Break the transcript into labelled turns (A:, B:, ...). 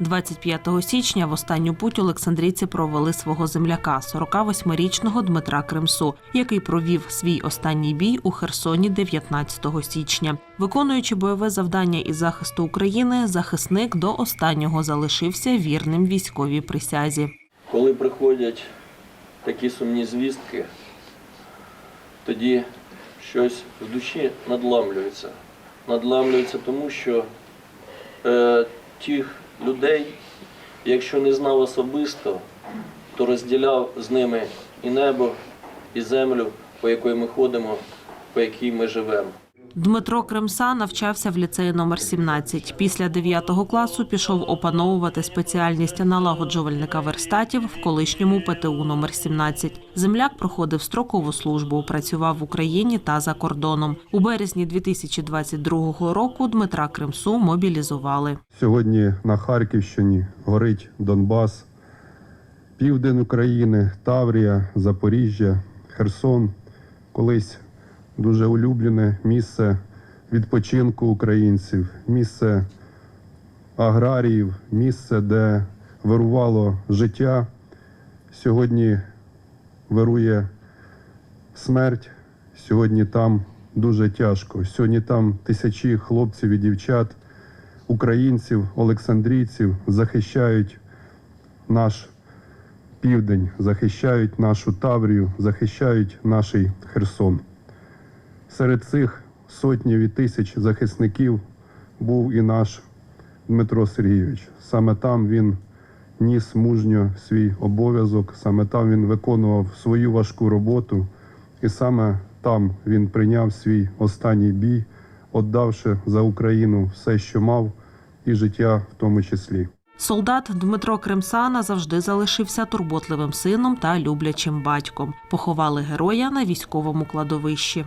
A: 25 січня в останню путь Олександрійці провели свого земляка, 48-річного Дмитра Кремсу, який провів свій останній бій у Херсоні 19 січня. Виконуючи бойове завдання із захисту України, захисник до останнього залишився вірним військовій присязі.
B: Коли приходять такі сумні звістки, тоді щось в душі надламлюється. Надламлюється тому, що е, тих людей, якщо не знав особисто, то розділяв з ними і небо, і землю, по якій ми ходимо, по якій ми живемо.
A: Дмитро Кремса навчався в ліцеї номер 17. Після 9 класу пішов опановувати спеціальність налагоджувальника верстатів в колишньому ПТУ номер 17. Земляк проходив строкову службу, працював в Україні та за кордоном. У березні 2022 року Дмитра Кремсу мобілізували.
C: Сьогодні на Харківщині горить Донбас, південь України, Таврія, Запоріжжя, Херсон. Колись дуже улюблене місце відпочинку українців, місце аграріїв, місце, де вирувало життя. Сьогодні вирує смерть. Сьогодні там дуже тяжко. Сьогодні там тисячі хлопців і дівчат українців, олександрійців захищають наш південь, захищають нашу Таврію, захищають наш Херсон. Серед цих сотнів і тисяч захисників був і наш Дмитро Сергійович. Саме там він ніс мужньо свій обов'язок, саме там він виконував свою важку роботу, і саме там він прийняв свій останній бій, віддавши за Україну все, що мав, і життя в тому числі.
A: Солдат Дмитро Кремса назавжди залишився турботливим сином та люблячим батьком. Поховали героя на військовому кладовищі.